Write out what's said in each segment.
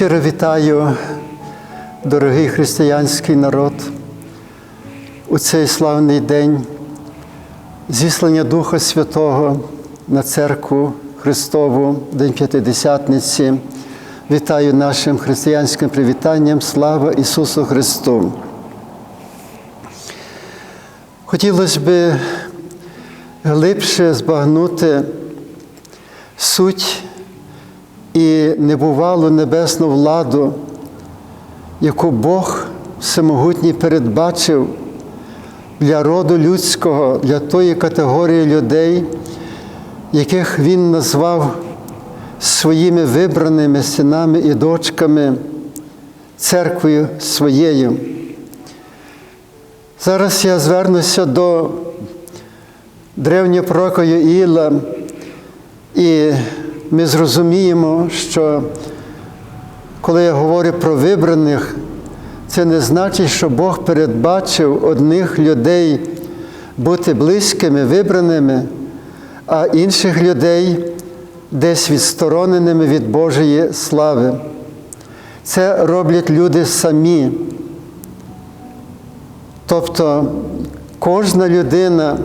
Щиро вітаю, дорогий християнський народ, у цей славний день зіслання Духа Святого на церкву Христову, День П'ятидесятниці. Вітаю нашим християнським привітанням. Слава Ісусу Христу! Хотілося б глибше збагнути суть і небувалу небесну владу, яку Бог всемогутній передбачив для роду людського, для тої категорії людей, яких Він назвав своїми вибраними синами і дочками, церквою своєю. Зараз я звернуся до древнього пророка Йоїла, і ми зрозуміємо, що коли я говорю про вибраних, це не значить, що Бог передбачив одних людей бути близькими, вибраними, а інших людей десь відстороненими від Божої слави. Це роблять люди самі. Тобто кожна людина,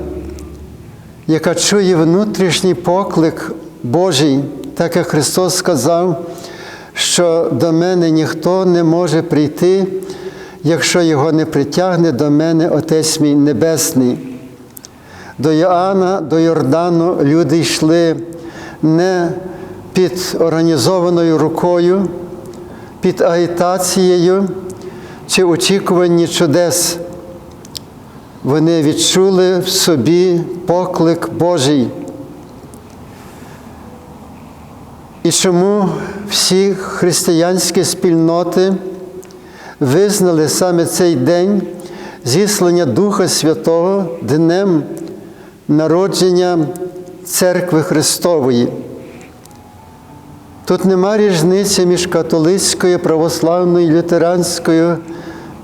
яка чує внутрішній поклик Божий, так як Христос сказав, що до мене ніхто не може прийти, якщо його не притягне до мене Отець мій Небесний. До Йоанна, до Йордану люди йшли не під організованою рукою, під агітацією чи очікуванні чудес. Вони відчули в собі поклик Божий. І чому всі християнські спільноти визнали саме цей день зіслання Духа Святого днем народження Церкви Христової. Тут нема різниці між католицькою, православною, лютеранською,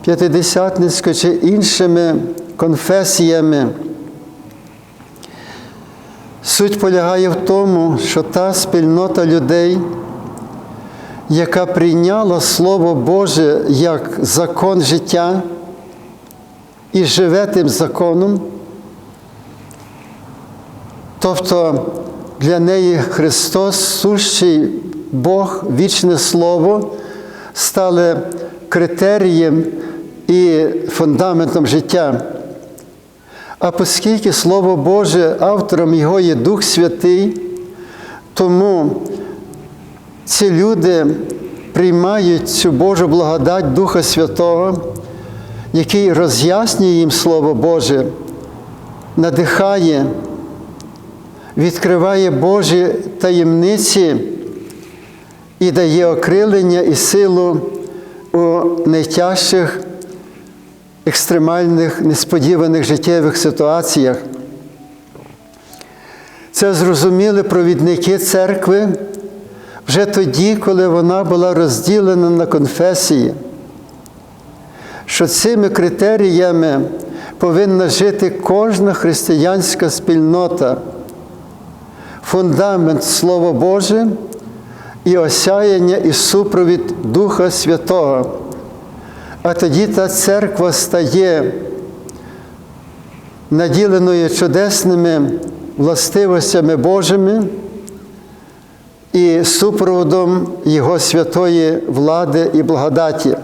п'ятидесятницькою чи іншими конфесіями. Суть полягає в тому, що та спільнота людей, яка прийняла Слово Боже як закон життя і живе тим законом, тобто для неї Христос, сущий Бог, вічне Слово, стали критерієм і фундаментом життя. А оскільки Слово Боже, автором його є Дух Святий, тому ці люди приймають цю Божу благодать Духа Святого, який роз'яснює їм Слово Боже, надихає, відкриває Божі таємниці і дає окрилення і силу у найтяжчих екстремальних, несподіваних життєвих ситуаціях. Це зрозуміли провідники церкви вже тоді, коли вона була розділена на конфесії, що цими критеріями повинна жити кожна християнська спільнота, фундамент Слово Боже і осяяння і супровід Духа Святого. А тоді та церква стає наділеною чудесними властивостями Божими і супроводом Його святої влади і благодаті.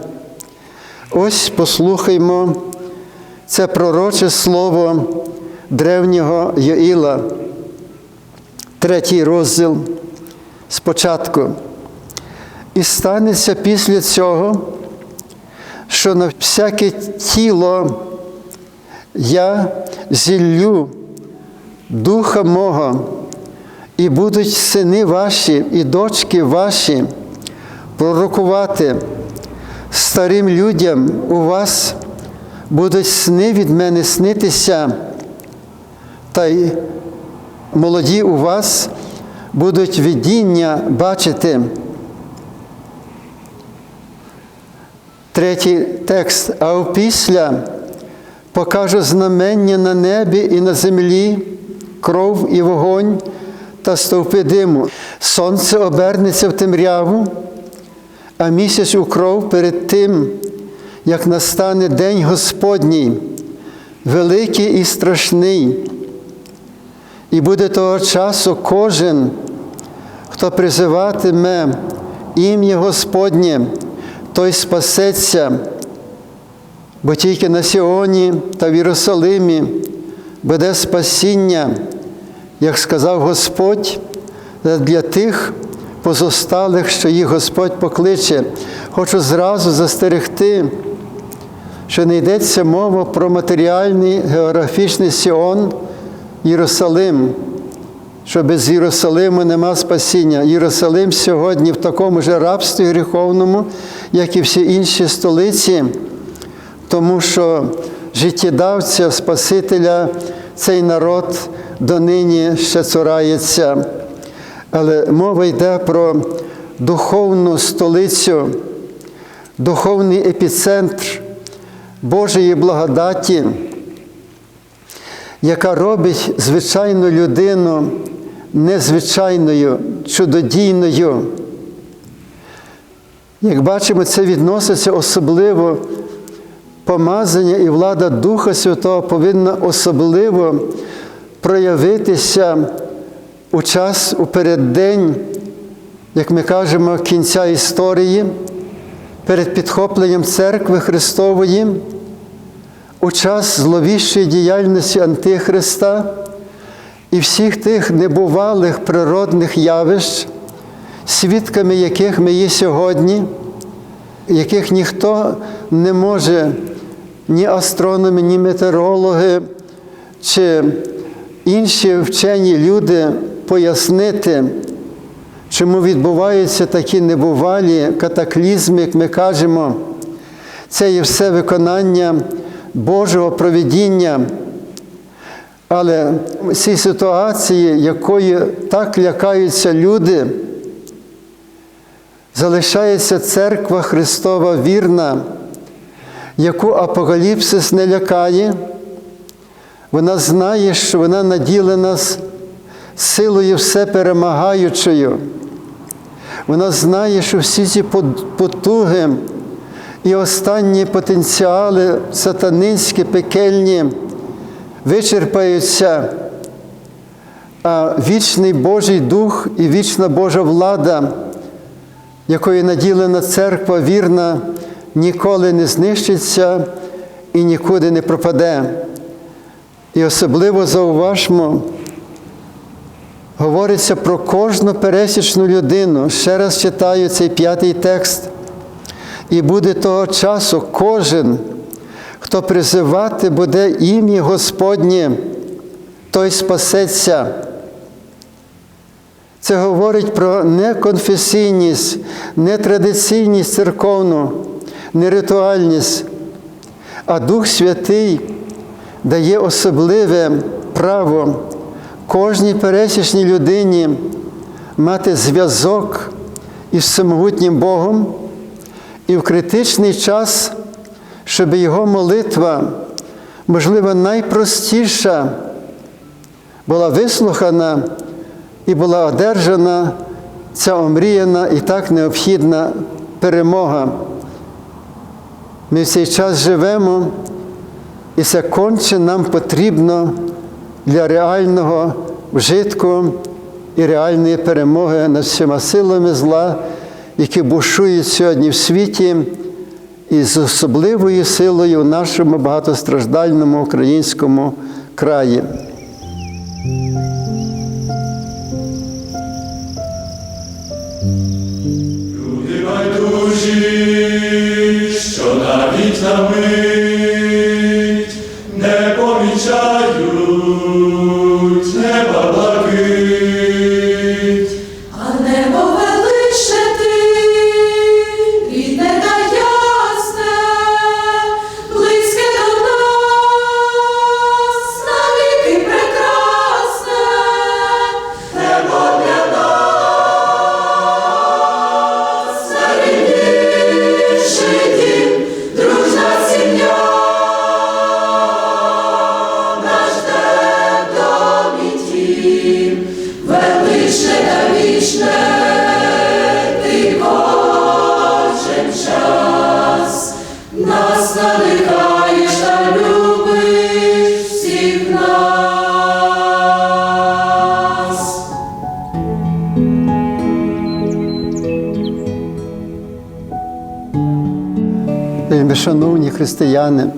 Ось послухаймо це пророче слово древнього Йоїла, третій розділ спочатку. І станеться після цього що на всяке тіло я зіллю духа мого, і будуть сини ваші і дочки ваші пророкувати старим людям у вас будуть сни від мене снитися, та й молоді у вас будуть видіння бачити. Третій текст. А опісля покажу знамення на небі і на землі, кров і вогонь та стовпи диму. Сонце обернеться в темряву, а місяць у кров перед тим, як настане День Господній, великий і страшний. І буде того часу кожен, хто призиватиме ім'я Господнє, той спасеться, бо тільки на Сіоні та в Єрусалимі буде спасіння, як сказав Господь, для тих позосталих, що їх Господь покличе. Хочу зразу застерегти, що не йдеться мова про матеріальний географічний Сіон Єрусалим, що без Єрусалиму нема спасіння. Єрусалим сьогодні в такому ж рабстві гріховному, як і всі інші столиці, тому що життєдавця, Спасителя, цей народ донині ще цурається. Але мова йде про духовну столицю, духовний епіцентр Божої благодаті, яка робить звичайну людину незвичайною, чудодійною. Як бачимо, це відноситься особливо помазання і влада Духа Святого повинна особливо проявитися у час у переддень, як ми кажемо, кінця історії, перед підхопленням церкви Христової, у час зловіщої діяльності Антихриста і всіх тих небувалих природних явищ, свідками яких ми є сьогодні, яких ніхто не може, ні астрономи, ні метеорологи, чи інші вчені люди пояснити, чому відбуваються такі небувалі катаклізми, як ми кажемо, це є все виконання Божого провідіння. Але в цій ситуації, якої так лякаються люди, залишається церква Христова вірна, яку апокаліпсис не лякає. Вона знає, що вона наділена силою все перемагаючою. Вона знає, що всі ці потуги і останні потенціали сатанинські, пекельні вичерпаються, а вічний Божий Дух і вічна Божа влада, якою наділена церква вірна, ніколи не знищиться і нікуди не пропаде. І особливо зауважмо, говориться про кожну пересічну людину. Ще раз читаю цей п'ятий текст. І буде того часу кожен, хто призивати буде ім'я Господнє, той спасеться. Це говорить про неконфесійність, нетрадиційність церковну, не ритуальність, а Дух Святий дає особливе право кожній пересічній людині мати зв'язок із самогутнім Богом і в критичний час, щоб його молитва, можливо, найпростіша, була вислухана і була одержана ця омріяна і так необхідна перемога. Ми в цей час живемо. І це конче нам потрібно для реального вжитку і реальної перемоги над всіма силами зла, які бушують сьогодні в світі, і з особливою силою в нашому багатостраждальному українському краї. Люди байдужі, що навіть на мить християни,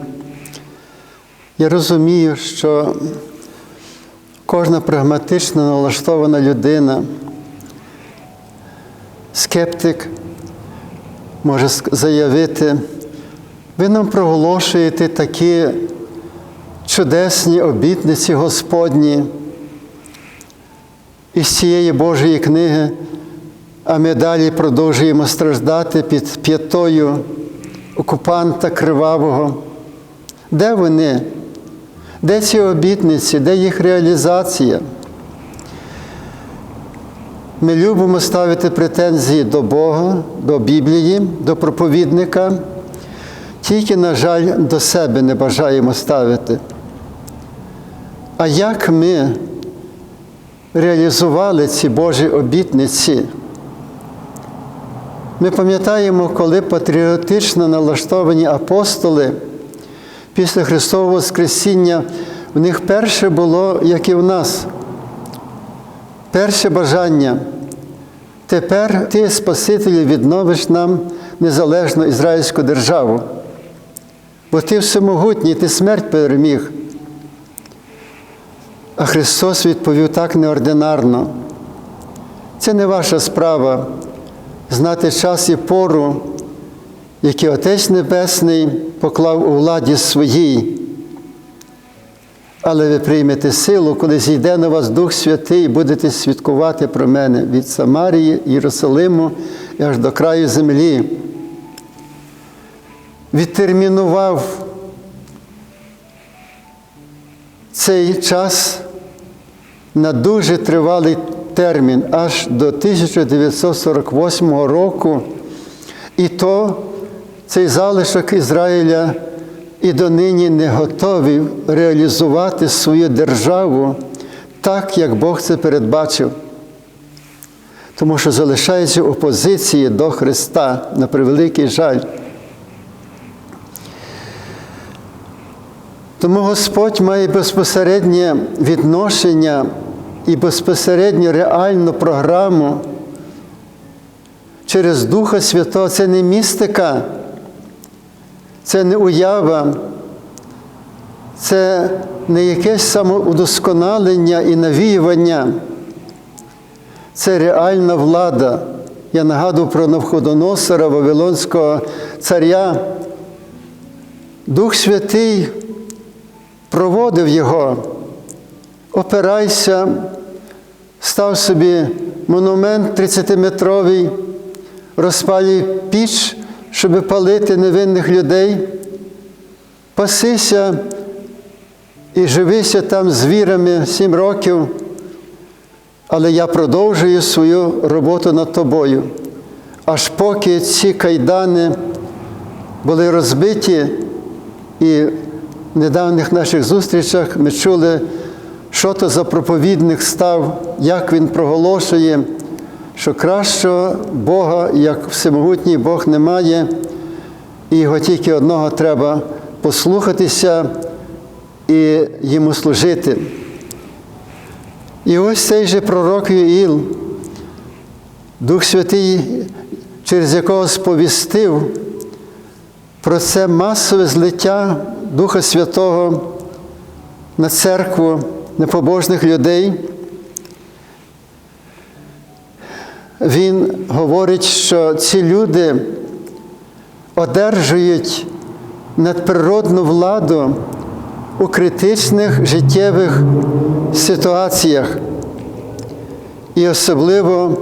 я розумію, що кожна прагматично налаштована людина, скептик може заявити, ви нам проголошуєте такі чудесні обітниці Господні із цієї Божої книги, а ми далі продовжуємо страждати під п'ятою окупанта кривавого. Де вони? Де ці обітниці, де їх реалізація? Ми любимо ставити претензії до Бога, до Біблії, до проповідника, тільки, на жаль, до себе не бажаємо ставити. А як ми реалізували ці Божі обітниці? Ми пам'ятаємо, коли патріотично налаштовані апостоли після Христового Воскресіння, в них перше було, як і в нас, перше бажання. Тепер ти, Спасителю, відновиш нам незалежну ізраїльську державу. Бо ти всемогутній, ти смерть переміг. А Христос відповів так неординарно. Це не ваша справа знати час і пору, які Отець Небесний поклав у владі своїй. Але ви приймете силу, коли зійде на вас Дух Святий, і будете свідкувати про мене від Самарії, Єрусалиму і аж до краю землі. Відтермінував цей час на дуже тривалий термін, аж до 1948 року. І то цей залишок Ізраїля і донині не готові реалізувати свою державу так, як Бог це передбачив. Тому що залишаються опозиції до Христа на превеликий жаль. Тому Господь має безпосереднє відношення і безпосередньо реальну програму через Духа Святого. Це не містика, це не уява, це не якесь самоудосконалення і навіювання. Це реальна влада. Я нагадую про Навходоносора, Вавилонського царя. Дух Святий проводив його. Опирайся, став собі монумент 30-метровий, розпалюй піч, щоб палити невинних людей. Пасися і живися там з вірами сім років, але я продовжую свою роботу над тобою. Аж поки ці кайдани були розбиті, і в недавніх наших зустрічах ми чули, що то за проповідник став, як він проголошує, що кращого Бога, як всемогутній Бог немає, і його тільки одного треба послухатися і йому служити. І ось цей же пророк Юїл, Дух Святий, через якого сповістив про це масове злиття Духа Святого на церкву непобожних людей. Він говорить, що ці люди одержують надприродну владу у критичних життєвих ситуаціях. І особливо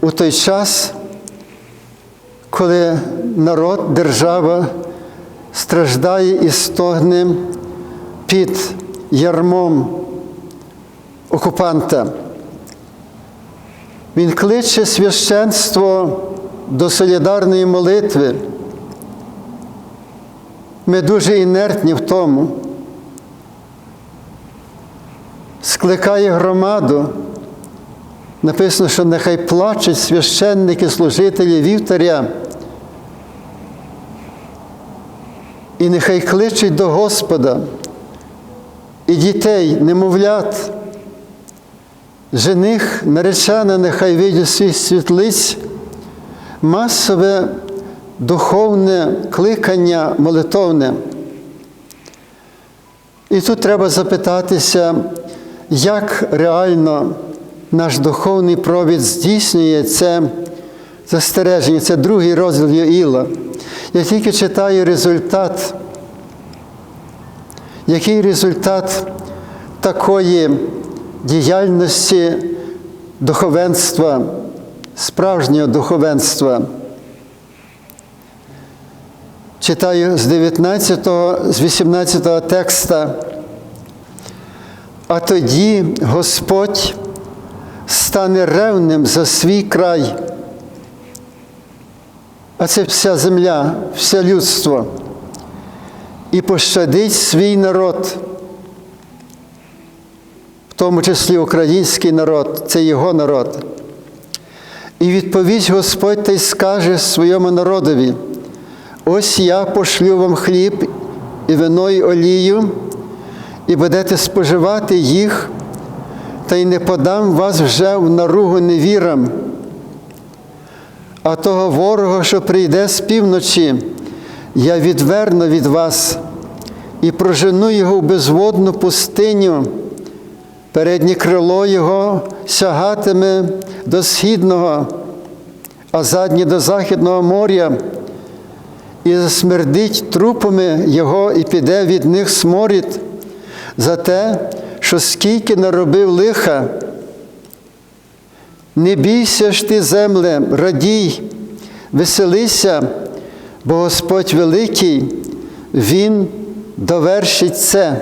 у той час, коли народ, держава страждає і стогне під ярмом окупанта. Він кличе священство до солідарної молитви. Ми дуже інертні в тому. Скликає громаду. Написано, що нехай плачуть священники, служителі вівтаря. І нехай кличуть до Господа і дітей, немовлят, жених, наречена, нехай вийде свій світлиць, масове духовне кликання молитовне. І тут треба запитатися, як реально наш духовний провід здійснює це застереження, це другий розділ Йоїла. Я тільки читаю результат, який результат такої діяльності духовенства, справжнього духовенства. Читаю з 19, з 18 текста. А тоді Господь стане ревним за свій край. А це вся земля, все людство. І пощадить свій народ, в тому числі український народ, це його народ. І відповість Господь та й скаже своєму народові: ось я пошлю вам хліб і вино і олію, і будете споживати їх, та й не подам вас вже в наругу невірам. А того ворога, що прийде з півночі, я відверну від вас і прожену його в безводну пустиню. Переднє крило його сягатиме до східного, а заднє до Західного моря, і засмердить трупами його, і піде від них сморід за те, що скільки наробив лиха. Не бійся ж ти, земле, радій, веселися, бо Господь великий, Він довершить це.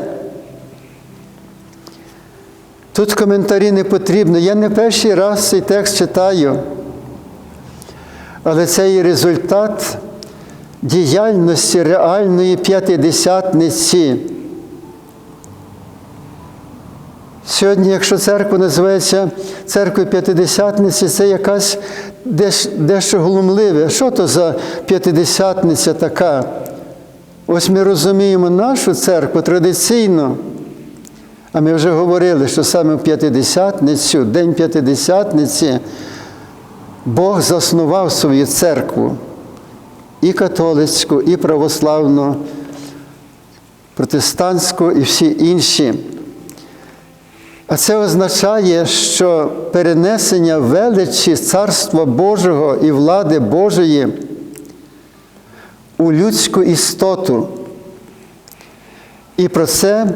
Тут коментарі не потрібно. Я не перший раз цей текст читаю, але це і результат діяльності реальної п'ятидесятниці. Сьогодні, якщо церква називається церквою п'ятидесятниці, це якась дещо глумливе. Що то за п'ятидесятниця така? Ось ми розуміємо нашу церкву традиційно. А ми вже говорили, що саме в п'ятидесятницю, День п'ятидесятниці, Бог заснував свою церкву і католицьку, і православну, протестантську, і всі інші. А це означає, що перенесення величі Царства Божого і влади Божої у людську істоту. І про це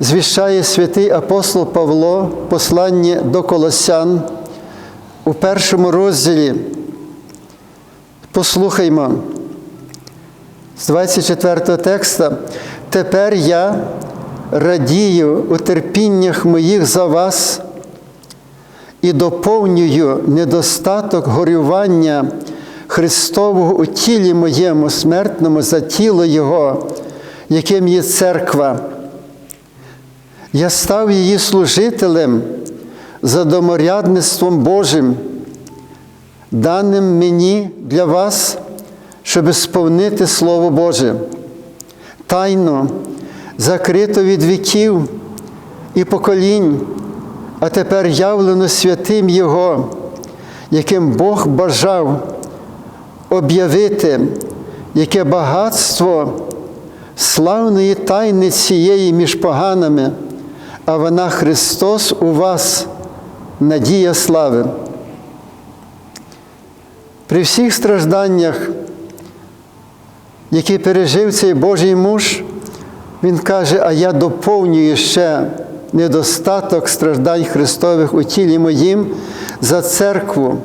звіщає святий апостол Павло, послання до Колосян у першому розділі. Послухаймо з 24 текста. Тепер я радію у терпіннях моїх за вас і доповнюю недостаток горювання Христового у тілі моєму смертному за тіло Його, яким є церква. Я став її служителем за доморядництвом Божим, даним мені для вас, щоб сповнити Слово Боже. Тайно, закрито від віків і поколінь, а тепер явлено святим Його, яким Бог бажав об'явити, яке багатство славної тайни цієї між поганами, а вона Христос у вас, надія слави. При всіх стражданнях, які пережив цей Божий муж, він каже, а я доповнюю ще недостаток страждань Христових у тілі моїм за церкву.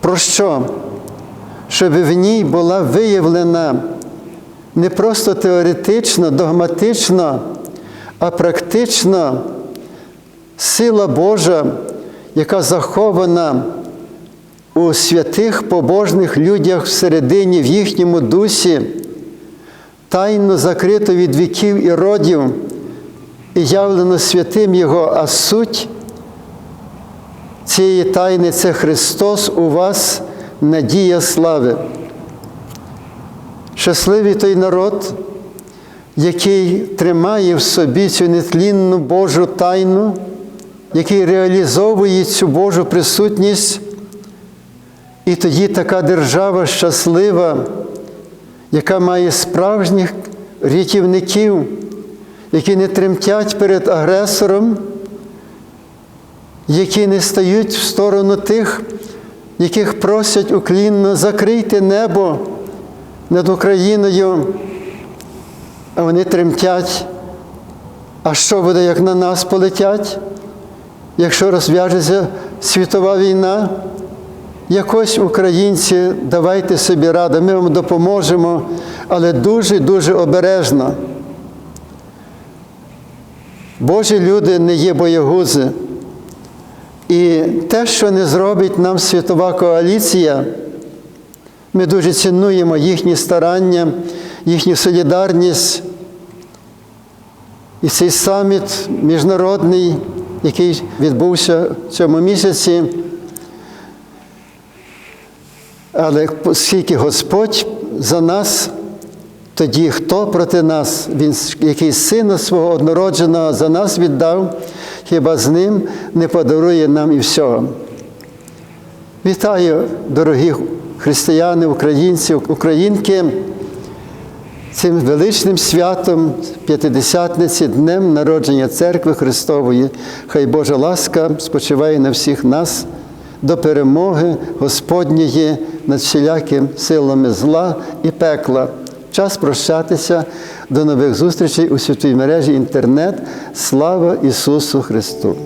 Про що? Щоб в ній була виявлена не просто теоретично, догматично, а практично сила Божа, яка захована у святих побожних людях всередині, в їхньому дусі, тайно закрито від віків і родів, і явлено святим Його, а суть цієї тайни це Христос у вас, надія слави. Щасливий той народ, який тримає в собі цю нетлінну Божу тайну, який реалізовує цю Божу присутність І тоді така держава щаслива, яка має справжніх рятівників, які не тремтять перед агресором, які не стають в сторону тих, яких просять уклінно закрийте небо над Україною, а вони тремтять. А що буде, як на нас полетять, якщо розв'яжеться світова війна? Якось українці, давайте собі раду, ми вам допоможемо, але дуже-дуже обережно. Божі люди не є боягузи. І те, що не зробить нам світова коаліція, ми дуже цінуємо їхні старання, їхню солідарність. І цей саміт міжнародний, який відбувся в цьому місяці. Але оскільки Господь за нас, тоді хто проти нас, Він, який сина свого однородженого за нас віддав, хіба з ним не подарує нам і всього. Вітаю, дорогі християни, українці, українки, цим величним святом П'ятидесятниці, Днем народження Церкви Христової. Хай Божа ласка спочиває на всіх нас до перемоги Господньої над всіляким силами зла і пекла. Час прощатися. До нових зустрічей у святій мережі інтернет. Слава Ісусу Христу!